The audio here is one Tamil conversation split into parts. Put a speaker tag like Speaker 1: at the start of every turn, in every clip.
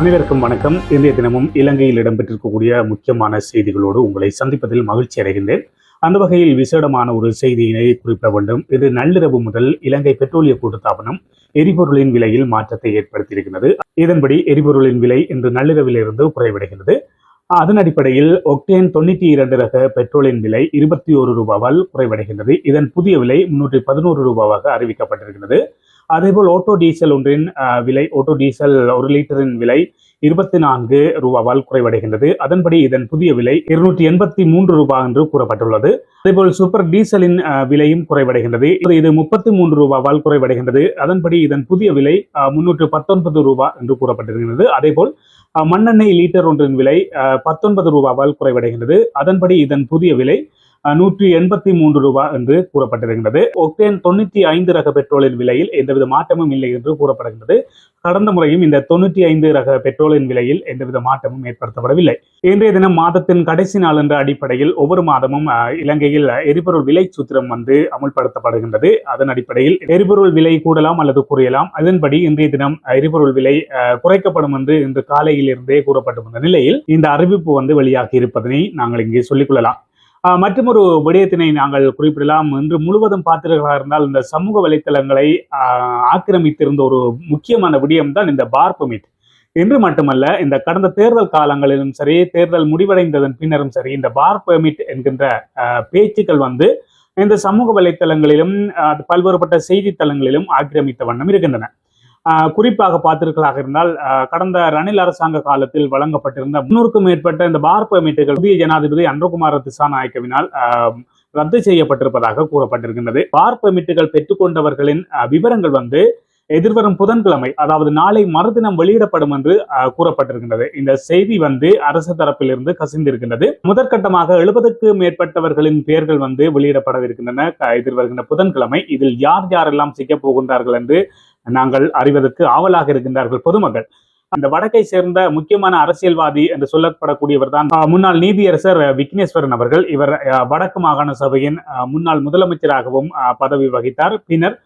Speaker 1: அனைவருக்கும் வணக்கம். இந்திய தினமும் இலங்கையில் இடம்பெற்றிருக்கக்கூடிய முக்கியமான செய்திகளோடு உங்களை சந்திப்பதில் மகிழ்ச்சி அடைகின்றேன். அந்த வகையில் விசேடமான ஒரு செய்தியினை குறிப்பிட வேண்டும். இது நள்ளிரவு முதல் இலங்கை பெட்ரோலிய கூட்டுத்தாபனம் எரிபொருளின் விலையில் மாற்றத்தை ஏற்படுத்தியிருக்கிறது. இதன்படி எரிபொருளின் விலை இன்று நள்ளிரவிலிருந்து குறைவடைகிறது. அதன் அடிப்படையில் ஒக்டேன் தொண்ணூற்றி இரண்டு ரக பெட்ரோலின் விலை இருபத்தி ஒரு ரூபாவால் குறைவடைகின்றது. இதன் புதிய விலை முன்னூற்றி பதினோரு ரூபாவாக அறிவிக்கப்பட்டிருக்கிறது. அதேபோல் ஓட்டோ டீசல் ஒன்றின் விலை ஓட்டோ டீசல் ஒரு லிட்டரின் விலை இருபத்தி நான்கு ரூபாவால் குறைவடைகின்றது. அதன்படி இதன் புதிய விலை இருநூற்றி எண்பத்தி மூன்று ரூபாய் என்று கூறப்பட்டுள்ளது. அதேபோல் சூப்பர் டீசலின் விலையும் குறைவடைகின்றது. இது முப்பத்தி மூன்று ரூபாவால் குறைவடைகின்றது. அதன்படி இதன் புதிய விலை முன்னூற்று பத்தொன்பது ரூபாய் என்று கூறப்பட்டிருக்கிறது அதேபோல் மண்ணெண்ணெய் லீட்டர் ஒன்றின் விலை பத்தொன்பது ரூபாவால் குறைவடைகின்றது. அதன்படி இதன் புதிய விலை நூற்றி எண்பத்தி மூன்று ரூபாய் என்று கூறப்பட்டிருக்கிறது. ஒக்டேன் தொண்ணூற்றி ஐந்து ரக பெட்ரோலின் விலையில் எந்தவித மாற்றமும் இல்லை என்று கூறப்படுகின்றது. கடந்த முறையும் இந்த தொண்ணூற்றி ஐந்து ரக பெட்ரோலின் விலையில் எந்தவித மாற்றமும் ஏற்படுத்தப்படவில்லை. இன்றைய தினம் மாதத்தின் கடைசி நாள் என்ற அடிப்படையில் ஒவ்வொரு மாதமும் இலங்கையில் எரிபொருள் விலை சூத்திரம் வந்து அமுல்படுத்தப்படுகின்றது. அதன் அடிப்படையில் எரிபொருள் விலை கூடலாம் அல்லது குறையலாம். அதன்படி இன்றைய தினம் எரிபொருள் விலை குறைக்கப்படும் என்று இன்று காலையில் இருந்தே கூறப்பட்டு வந்த நிலையில் இந்த அறிவிப்பு வந்து வெளியாகி இருப்பதனை நாங்கள் இங்கே சொல்லிக் மற்றும் ஒரு விடயத்தினை நாங்கள் குறிப்பிடலாம். இன்று முழுவதும் பார்த்தீர்களாக இருந்தால் இந்த சமூக வலைத்தளங்களை ஆக்கிரமித்திருந்த ஒரு முக்கியமான விடயம்தான் இந்த பார் பெர்மிட். இன்று மட்டுமல்ல இந்த கடந்த தேர்தல் காலங்களிலும் சரி தேர்தல் முடிவடைந்ததன் பின்னரும் சரி இந்த பார் பெர்மிட் என்கின்ற பேச்சுக்கள் வந்து இந்த சமூக வலைத்தளங்களிலும் பல்வேறுபட்ட செய்தித்தளங்களிலும் ஆக்கிரமித்த வண்ணம் இருக்கின்றன. குறிப்பாக பார்த்திருக்கலாக இருந்தால் கடந்த ரணில் அரசாங்க காலத்தில் வழங்கப்பட்டிருந்த முன்னூறுக்கும் மேற்பட்ட இந்த பார் பெர்மிட்டுகள் புதிய ஜனாதிபதி அன்றகுமார திசாநாயக்கவினால் ரத்து செய்யப்பட்டிருப்பதாக கூறப்பட்டிருக்கின்றது. பார் பெர்மிட்டுகள் பெற்றுக்கொண்டவர்களின் விவரங்கள் வந்து எதிர்வரும் புதன்கிழமை அதாவது நாளை மறுதினம் வெளியிடப்படும் என்று ஆஹ் கூறப்பட்டிருக்கின்றது. இந்த செய்தி வந்து அரசு தரப்பிலிருந்து கசிந்திருக்கின்றது. முதற்கட்டமாக எழுபதுக்கு மேற்பட்டவர்களின் பெயர்கள் வந்து வெளியிடப்படவிருக்கின்றன. எதிர்வருகின்ற புதன்கிழமை இதில் யார் யாரெல்லாம் சிக்கப் போகின்றார்கள் என்று நாங்கள் அறிவதற்கு ஆவலாக இருக்கின்றார்கள் பொதுமக்கள். அந்த வடக்கை சேர்ந்த முக்கியமான அரசியல்வாதி என்று சொல்லப்படக்கூடியவர் தான் முன்னாள் நீதியரசர் விக்னேஸ்வரன் அவர்கள். இவர் வடக்கு மாகாண சபையின் முன்னாள் முதலமைச்சராகவும் அஹ், பதவி வகித்தார். பின்னர்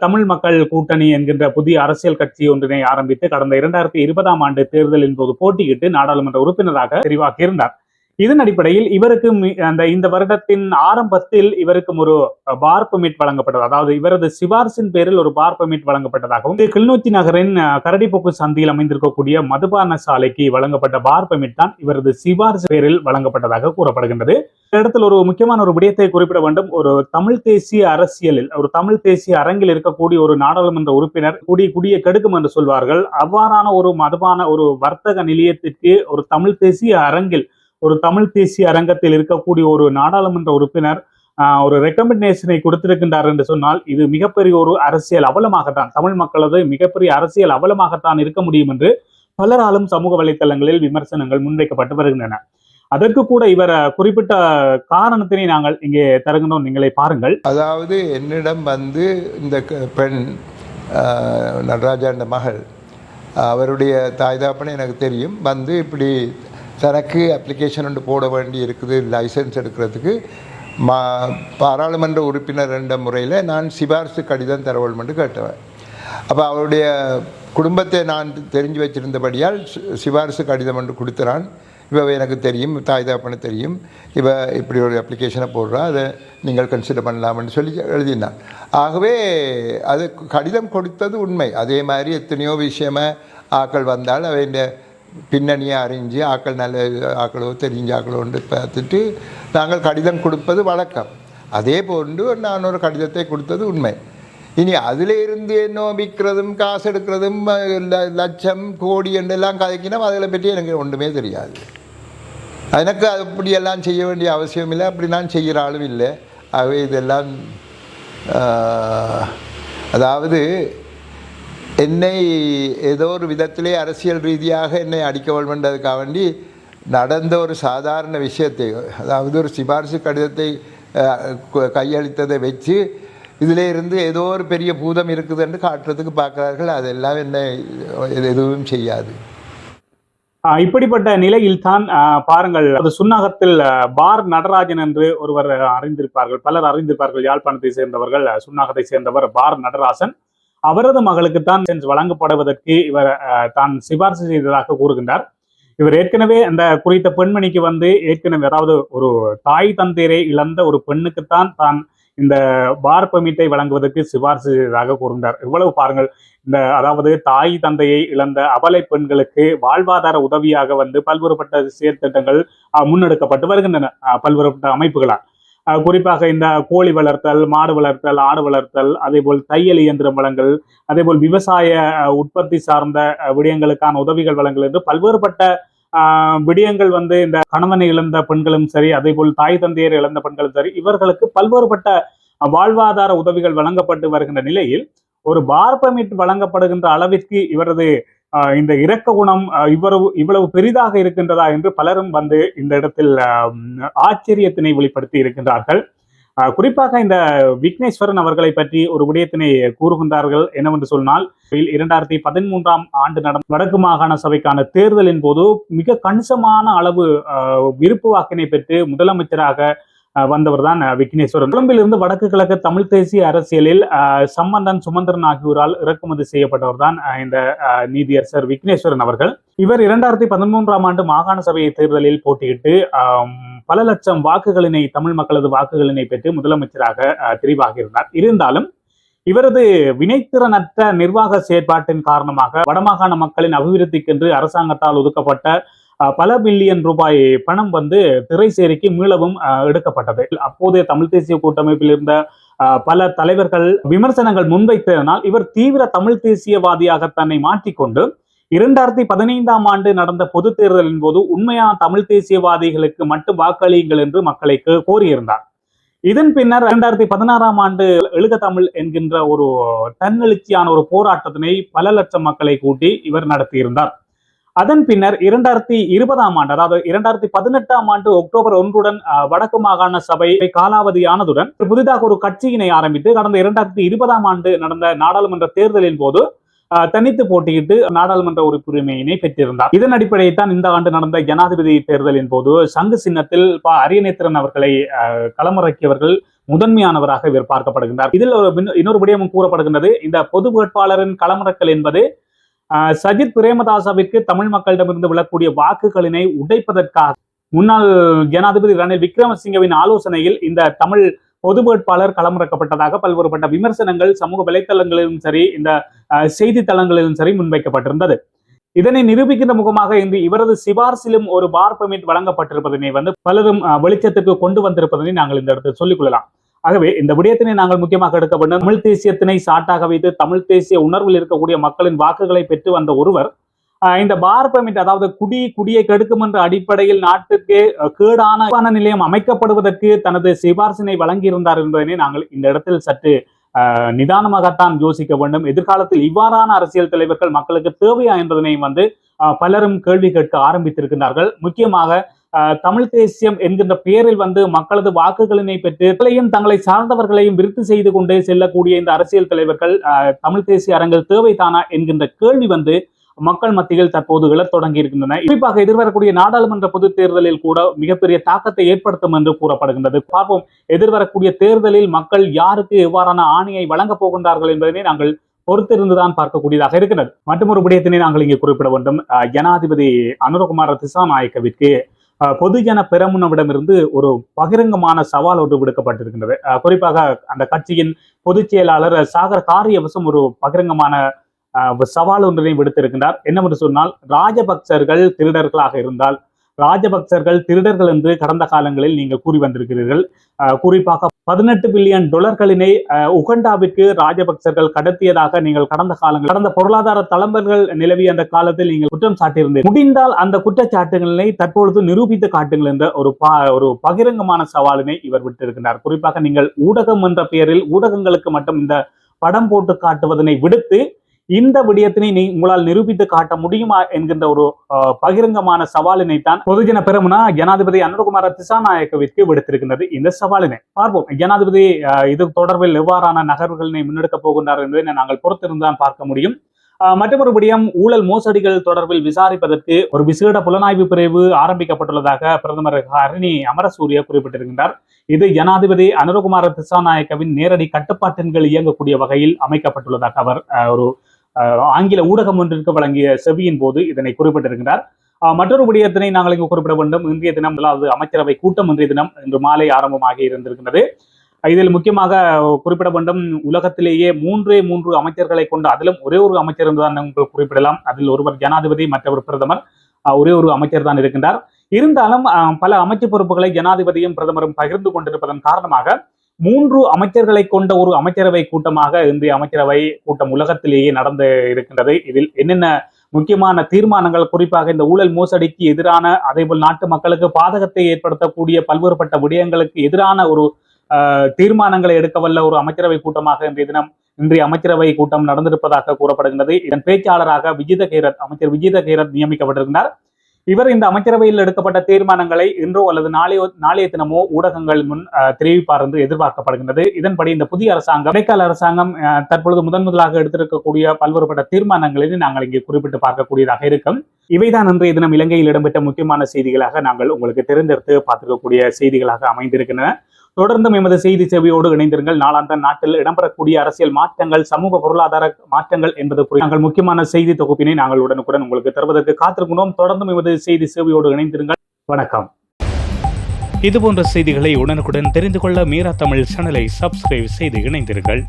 Speaker 1: தமிழ் மக்கள் கூட்டணி என்கின்ற புதிய அரசியல் கட்சி ஒன்றினை ஆரம்பித்து கடந்த இரண்டாயிரத்தி இருபதாம் ஆண்டு தேர்தலின் போது போட்டியிட்டு நாடாளுமன்ற உறுப்பினராக தெரிவாக்கியிருந்தார் இதன் அடிப்படையில் இவருக்கு மி- அந்த இந்த வருடத்தின் ஆரம்பத்தில் இவருக்கும் ஒரு பார் பெர்மிட் வழங்கப்பட்டது. அதாவது இவரது சிபாரிசின் பேரில் ஒரு பார் பெர்மிட் வழங்கப்பட்டதாகவும் இது கிளிநொச்சி நகரின் கரடிப்போக்கு சந்தையில் அமைந்திருக்கக்கூடிய மதுபான சாலைக்கு வழங்கப்பட்ட பார் பெர்மிட் தான் இவரது சிபாரிசு பேரில் வழங்கப்பட்டதாக கூறப்படுகின்றது. இந்த இடத்தில் ஒரு முக்கியமான ஒரு விடயத்தை குறிப்பிட வேண்டும். ஒரு தமிழ் தேசிய அரசியலில் ஒரு தமிழ் தேசிய அரங்கில் இருக்கக்கூடிய ஒரு நாடாளுமன்ற உறுப்பினர் குடி குடியை கெடுக்கும் என்று சொல்வார்கள். அவ்வாறான ஒரு மதுபான ஒரு வர்த்தக நிலையத்திற்கு ஒரு தமிழ் தேசிய அரங்கில் ஒரு தமிழ் தேசிய அரங்கத்தில் இருக்கக்கூடிய ஒரு நாடாளுமன்ற உறுப்பினர் ஒரு ரெக்கமெண்டேஷனை கொடுத்திருக்கின்றார் என்று சொன்னால் இது மிகப்பெரிய ஒரு அரசியல் அவலமாகத்தான் தமிழ் மக்களது மிகப்பெரிய அரசியல் அவலமாகத்தான் இருக்க முடியும் என்று பலராலும் சமூக வலைத்தளங்களில் விமர்சனங்கள் முன்வைக்கப்பட்டு வருகின்றன. அதற்கு கூட இவர் குறிப்பிட்ட காரணத்தினை நாங்கள் இங்கே தருகின்றோம். நீங்களே பாருங்கள்.
Speaker 2: அதாவது என்னிடம் வந்து இந்த க- பெண் நடராஜா என்ற மகள் அவருடைய தாய் தாப்பனை எனக்கு தெரியும். வந்து இப்படி தனக்கு அப்ளிகேஷன் ஒன்று போட வேண்டி இருக்குது லைசன்ஸ் எடுக்கிறதுக்கு. மா பாராளுமன்ற உறுப்பினர் என்ற முறையில் நான் சிபாரிசு கடிதம் தர மட்டும் கேட்டவன். அப்போ அவருடைய குடும்பத்தை நான் தெரிஞ்சு வச்சிருந்தபடியால் சி- சிபாரிசு கடிதம் ஒன்று கொடுத்துறான். இவ எனக்கு தெரியும் தாய் தாப்பனு தெரியும். இவ இப்படி ஒரு அப்ளிகேஷனை போடுறா அதை நீங்கள் கன்சிடர் பண்ணலாம்னு சொல்லி எழுதினான். ஆகவே அது கடிதம் கொடுத்தது உண்மை. அதே மாதிரி எத்தனையோ விஷயமாக ஆக்கள் வந்தால் அவைண்ட பின்னணியை அறிஞ்சு ஆக்கள் நல்ல ஆக்களோ தெரிஞ்ச ஆக்களோன்னு பார்த்துட்டு நாங்கள் கடிதம் கொடுப்பது வழக்கம். அதே போன்று நான் ஒரு கடிதத்தை கொடுத்தது உண்மை. இனி அதில் இருந்து என்ன விற்கிறதும் காசு எடுக்கிறதும் லட்சம் கோடி என்றெல்லாம் கதைக்கினா அதில் பற்றி எனக்கு ஒன்றுமே தெரியாது. எனக்கு அப்படியெல்லாம் செய்ய வேண்டிய அவசியம் இல்லை. அப்படி நான் செய்கிற ஆளும் இல்லை. ஆகவே இதெல்லாம் அதாவது என்னை ஏதோ ஒரு விதத்திலே அரசியல் ரீதியாக என்னை அடிக்க வேண்டதுக்காக வேண்டி நடந்த ஒரு சாதாரண விஷயத்தை அதாவது ஒரு சிபாரிசு கடிதத்தை கையளித்ததை வச்சு இதில் இருந்து ஏதோ ஒரு பெரிய பூதம் இருக்குதுன்னு காட்டுறதுக்கு பார்க்குறார்கள். அதெல்லாம் என்னை எதுவும் செய்யாது.
Speaker 1: இப்படிப்பட்ட நிலையில் தான் பாருங்கள் அது சுன்னாகத்தில் பார் நடராஜன் என்று ஒருவர் அறிந்திருப்பார்கள். பலர் அறிந்திருப்பார்கள். யாழ்ப்பாணத்தை சேர்ந்தவர்கள் ஆஹ் சுன்னாகத்தை சேர்ந்தவர் பார் நடராசன். அவரது மகளுக்குத்தான் தான் வழங்கப்படுவதற்கு இவர் தான் சிபாரிசு செய்ததாக கூறுகின்றார். இவர் ஏற்கனவே அந்த குறித்த பெண்மணிக்கு வந்து ஏற்கனவே அதாவது ஒரு தாய் தந்தையரை இழந்த ஒரு பெண்ணுக்குத்தான் தான் இந்த பார் பெர்மிட்டை வழங்குவதற்கு சிபாரிசு செய்ததாக கூறுகின்றார். இவ்வளவு பாருங்கள். இந்த அதாவது தாய் தந்தையை இழந்த அபலை பெண்களுக்கு வாழ்வாதார உதவியாக வந்து பல்வேறுபட்ட செயற்திட்டங்கள் அஹ், முன்னெடுக்கப்பட்டு வருகின்றன. பல்வேறுபட்ட அமைப்புகளால். குறிப்பாக இந்த கோழி வளர்த்தல் மாடு வளர்த்தல் ஆடு வளர்த்தல் அதேபோல் தையல் இயந்திரம் வழங்கல் அதேபோல் விவசாய உற்பத்தி சார்ந்த விடயங்களுக்கான உதவிகள் வழங்கல் என்று பல்வேறுபட்ட ஆஹ், விடயங்கள் வந்து இந்த கணவனை இழந்த பெண்களும் சரி அதேபோல் தாய் தந்தையர் இழந்த பெண்களும் சரி இவர்களுக்கு பல்வேறுபட்ட வாழ்வாதார உதவிகள் வழங்கப்பட்டு வருகின்ற நிலையில் ஒரு பார் வழங்கப்படுகின்ற அளவிற்கு இவரது இந்த இரக்க குணம் இவ்வளவு இவ்வளவு பெரிதாக இருக்கின்றதா என்று பலரும் வந்து இந்த இடத்தில் ஆச்சரியத்தினை வெளிப்படுத்தி இருக்கின்றார்கள். ஆஹ், குறிப்பாக இந்த விக்னேஸ்வரன் அவர்களை பற்றி ஒரு விடயத்தினை கூறுகின்றார்கள். என்னவென்று சொன்னால் இரண்டாயிரத்தி பதிமூன்றாம் ஆண்டு நடந்த வடக்கு மாகாண சபைக்கான தேர்தலின் போது மிக கணிசமான அளவு ஆஹ், விருப்பு வாக்கினை பெற்று முதலமைச்சராக வந்தவர் தான் விக்னேஸ்வரன். கொழும்பிலிருந்து வடக்கு கிழக்கு தமிழ் தேசிய அரசியலில் சம்பந்தன் சுமந்திரன் ஆகியோரால் இறக்குமதி செய்யப்பட்டவர் தான் இந்த நீதியரசர் விக்னேஸ்வரன் அவர்கள். இவர் இரண்டாயிரத்தி பதிமூன்றாம் ஆண்டு மாகாண சபை தேர்தலில் போட்டியிட்டு பல லட்சம் வாக்குகளினை தமிழ் மக்களது வாக்குகளினை பெற்று முதலமைச்சராக தெரிவாகியிருந்தார். இருந்தாலும் இவரது வினைத்திறனற்ற நிர்வாக செயற்பாட்டின் காரணமாக வடமாகாண மக்களின் அபிவிருத்திக்கென்று அரசாங்கத்தால் ஒதுக்கப்பட்ட பல பில்லியன் ரூபாய் பணம் வந்து திரைசேரிக்கு மீளவும் எடுக்கப்பட்டது. அப்போதைய தமிழ் தேசிய கூட்டமைப்பில் இருந்த பல தலைவர்கள் விமர்சனங்கள் முன்வைத்ததனால் இவர் தீவிர தமிழ் தேசியவாதியாக தன்னை மாற்றிக்கொண்டு இரண்டாயிரத்தி பதினைந்தாம் ஆண்டு நடந்த பொது தேர்தலின் போது உண்மையான தமிழ் தேசியவாதிகளுக்கு மட்டும் வாக்களியுங்கள் என்று மக்களை கோரியிருந்தார். இதன் பின்னர் இரண்டாயிரத்தி பதினாறாம் ஆண்டு எழுக தமிழ் என்கின்ற ஒரு தன்னெழுச்சியான ஒரு போராட்டத்தினை பல லட்சம் மக்களை கூட்டி இவர் நடத்தியிருந்தார். அதன் பின்னர் இரண்டாயிரத்தி இருபதாம் ஆண்டு அதாவது இரண்டாயிரத்தி பதினெட்டாம் ஆண்டு அக்டோபர் ஒன்றுடன் வடக்கு மாகாண சபை காலாவதியானதுடன் புதிதாக ஒரு கட்சியினை ஆரம்பித்து கடந்த இரண்டாயிரத்தி இருபதாம் ஆண்டு நடந்த நாடாளுமன்ற தேர்தலின் போது அஹ், தனித்து போட்டியிட்டு நாடாளுமன்ற உறுப்புரிமையினை பெற்றிருந்தார். இதன் அடிப்படையில் தான் இந்த ஆண்டு நடந்த ஜனாதிபதி தேர்தலின் போது சங்கு சின்னத்தில் ப அரியநேத்திரன் அவர்களை அஹ், களமிறக்கியவர்கள் முதன்மையானவராக இவர் பார்க்கப்படுகின்றார். இதில் ஒரு இன்னொரு விடயமும் கூறப்படுகின்றது. இந்த பொது வேட்பாளரின் களமிறக்கல் என்பது சஜித் பிரேமதாசவிற்கு தமிழ் மக்களிடமிருந்து விழக்கூடிய வாக்குகளினை உடைப்பதற்காக முன்னாள் ஜனாதிபதி ரணில் விக்ரமசிங்கவின் ஆலோசனையில் இந்த தமிழ் பொது வேட்பாளர் களமிறக்கப்பட்டதாக பல்வேறுபட்ட விமர்சனங்கள் சமூக வலைத்தளங்களிலும் சரி இந்த அஹ், செய்தித்தளங்களிலும் சரி முன்வைக்கப்பட்டிருந்தது. இதனை நிரூபிக்கின்ற முகமாக இன்று இவரது சிபார்சிலும் ஒரு பார் பெர்மிட் வழங்கப்பட்டிருப்பதனை வந்து பலரும் அஹ், வெளிச்சத்துக்கு கொண்டு வந்திருப்பதனை நாங்கள் இந்த இடத்தில் சொல்லிக் கொள்ளலாம். ஆகவே இந்த விடயத்தினை நாங்கள் முக்கியமாக எடுக்க வேண்டும். தமிழ் தேசியத்தினை சாட்டாக வைத்து தமிழ் தேசிய உணர்வில் இருக்கக்கூடிய மக்களின் வாக்குகளை பெற்று வந்த ஒருவர் இந்த பார் பெர்மிட் அதாவது குடி குடியை கெடுக்கும் என்ற அடிப்படையில் நாட்டுக்கு கேடான நிலையம் அமைக்கப்படுவதற்கு தனது சிபார்சினை வழங்கியிருந்தார் என்பதனை நாங்கள் இந்த இடத்தில் சற்று நிதானமாகத்தான் யோசிக்க வேண்டும். எதிர்காலத்தில் இவ்வாறான அரசியல் தலைவர்கள் மக்களுக்கு தேவையா என்பதனை வந்து பலரும் கேள்வி கேட்க ஆரம்பித்திருக்கின்றார்கள். முக்கியமாக தமிழ் தேசியம் என்கின்ற பெயரில் வந்து மக்களது வாக்குகளினை பெற்று தங்களையும் தங்களை சார்ந்தவர்களையும் விருத்தி செய்து கொண்டே செல்லக்கூடிய இந்த அரசியல் தலைவர்கள் அஹ், தமிழ் தேசிய அரங்கில் தேவைதானா என்கின்ற கேள்வி வந்து மக்கள் மத்தியில் தற்போது எழத் தொடங்கி இருக்கின்றன. குறிப்பாக எதிர்வரக்கூடிய நாடாளுமன்ற பொதுத் தேர்தலில் கூட மிகப்பெரிய தாக்கத்தை ஏற்படுத்தும் என்று கூறப்படுகின்றது. பார்ப்போம் எதிர்வரக்கூடிய தேர்தலில் மக்கள் யாருக்கு எவ்வாறான ஆணையை வழங்கப் போகின்றார்கள் என்பதனை நாங்கள் பொறுத்திருந்துதான் பார்க்கக்கூடியதாக இருக்கிறது. மற்றும் ஒரு விடயத்தினை நாங்கள் இங்கே குறிப்பிட வேண்டும். ஜனாதிபதி அனுரகுமார திசாநாயக்கவிற்கு பொதுஜன பெரமுனவிடமிருந்து ஒரு பகிரங்கமான சவால் ஒன்று விடுக்கப்பட்டிருக்கின்றது. அஹ், குறிப்பாக அந்த கட்சியின் பொதுச் செயலாளர் சாகர் காரியவசம் ஒரு பகிரங்கமான அஹ், சவால் ஒன்றினை விடுத்திருக்கின்றார். என்னவென்று சொன்னால் ராஜபக்சர்கள் திருடர்களாக இருந்தால் ராஜபக்சர்கள் திருடர்கள் என்று கடந்த காலங்களில் நீங்கள் கூறி வந்திருக்கிறீர்கள். குறிப்பாக பதினெட்டு பில்லியன் டொலர்களினை உகண்டாவிற்கு ராஜபக்சர்கள் கடத்தியதாக நீங்கள் கடந்த காலங்கள் கடந்த பொருளாதார தளம்பல்கள் நிலவிய அந்த காலத்தில் நீங்கள் குற்றம் சாட்டியிருந்தீர்கள். முடிந்தால் அந்த குற்றச்சாட்டுகளினை தற்பொழுது நிரூபித்து காட்டுங்கள் என்ற ஒரு ஒரு பகிரங்கமான சவாலினை இவர் விட்டிருக்கிறார். குறிப்பாக நீங்கள் ஊடகம் என்ற பெயரில் ஊடகங்களுக்கு மட்டும் இந்த படம் போட்டு காட்டுவதனை விடுத்து இந்த விடயத்தினை நீ உங்களால் நிரூபித்து காட்ட முடியுமா என்கின்ற ஒரு பகிரங்கமான சவாலினை தான் பொதுஜன பெருமனா ஜனாதிபதி அனுரகுமார திசாநாயக்கவிற்கு விடுத்திருக்கின்றது இந்த சவாலினை. பார்ப்போம். ஜனாதிபதி இது தொடர்பில் எவ்வாறான நகர்வுகளினை முன்னெடுக்கப் போகின்றார் என்பதை நாங்கள் பொறுத்திருந்தான் பார்க்க முடியும். ஆஹ் மற்றொரு விடயம் ஊழல் மோசடிகள் தொடர்பில் விசாரிப்பதற்கு ஒரு விசேட புலனாய்வு பிரிவு ஆரம்பிக்கப்பட்டுள்ளதாக பிரதமர் ஹரணி அமரசூரிய குறிப்பிட்டிருக்கின்றார். இது ஜனாதிபதி அனுரகுமார திசாநாயக்கவின் நேரடி கட்டுப்பாட்டின் கீழ் இயங்கக்கூடிய வகையில் அமைக்கப்பட்டுள்ளதாக அவர் ஒரு ஆங்கில ஊடகம் ஒன்றிற்கு வழங்கிய செவியின் போது இதனை குறிப்பிட்டிருக்கிறார். மற்றொரு விடயத்தினை நாங்கள் இங்கு குறிப்பிட வேண்டும். இன்றைய தினம் அதாவது அமைச்சரவை கூட்டம் இன்றைய தினம் இன்று மாலை ஆரம்பமாகி இருந்திருக்கிறது இதில் முக்கியமாக குறிப்பிட வேண்டும். உலகத்திலேயே மூன்றே மூன்று அமைச்சர்களை கொண்டு அதிலும் ஒரே ஒரு அமைச்சர் என்றுதான் நீங்கள் குறிப்பிடலாம். அதில் ஒருவர் ஜனாதிபதி மற்றவர் பிரதமர். அஹ் ஒரே ஒரு அமைச்சர் தான் இருக்கின்றார். இருந்தாலும் பல அமைச்சு பொறுப்புகளை ஜனாதிபதியும் பிரதமரும் பகிர்ந்து கொண்டிருப்பதன் காரணமாக மூன்று அமைச்சர்களை கொண்ட ஒரு அமைச்சரவை கூட்டமாக இன்றைய அமைச்சரவை கூட்டம் உலகத்திலேயே நடந்து இருக்கின்றது. இதில் என்னென்ன முக்கியமான தீர்மானங்கள் குறிப்பாக இந்த ஊழல் மோசடிக்கு எதிரான அதேபோல் நாட்டு மக்களுக்கு பாதகத்தை ஏற்படுத்தக்கூடிய பல்வேறுபட்ட விடயங்களுக்கு எதிரான ஒரு தீர்மானங்களை எடுக்க வல்ல ஒரு அமைச்சரவை கூட்டமாக இன்றைய தினம் இன்றைய அமைச்சரவை கூட்டம் நடந்திருப்பதாக கூறப்படுகின்றது. இதன் பேச்சாளராக விஜித கேரத் அமைச்சர் விஜித கேரத் நியமிக்கப்பட்டிருக்கிறார். இவர் இந்த அமைச்சரவையில் எடுக்கப்பட்ட தீர்மானங்களை இன்றோ அல்லது நாளையோ நாளைய தினமோ ஊடகங்கள் முன் தெரிவிப்பார் என்று எதிர்பார்க்கப்படுகின்றது. இதன்படி இந்த புதிய அரசாங்கம் இடைக்கால அரசாங்கம் அஹ், தற்பொழுது முதன் முதலாக எடுத்திருக்கக்கூடிய பல்வேறுபட்ட தீர்மானங்களில் நாங்கள் இங்கே குறிப்பிட்டு பார்க்கக்கூடியதாக இருக்கும். இவைதான் இன்றைய தினம் இலங்கையில் இடம்பெற்ற முக்கியமான செய்திகளாக நாங்கள் உங்களுக்கு தெரிந்தெடுத்து பார்த்திருக்கக்கூடிய செய்திகளாக அமைந்திருக்கின்றன. தொடர்ந்தும் எமது செய்தி சேவையோடு இணைந்திருங்கள். நாளாந்த நாட்டில் இடம்பெறக்கூடிய அரசியல் மாற்றங்கள் சமூக பொருளாதார மாற்றங்கள் என்பது குறித்து நாங்கள் முக்கியமான செய்தி தொகுப்பினை நாங்கள் உடனுக்குடன் உங்களுக்கு தருவதற்கு காத்திருக்கிறோம் தொடர்ந்தும் எமது செய்தி சேவையோடு இணைந்திருங்கள். வணக்கம். இதுபோன்ற செய்திகளை உடனுக்குடன் தெரிந்து கொள்ள மீரா தமிழ் சேனலை சப்ஸ்கிரைப் செய்து இணைந்திருங்கள்.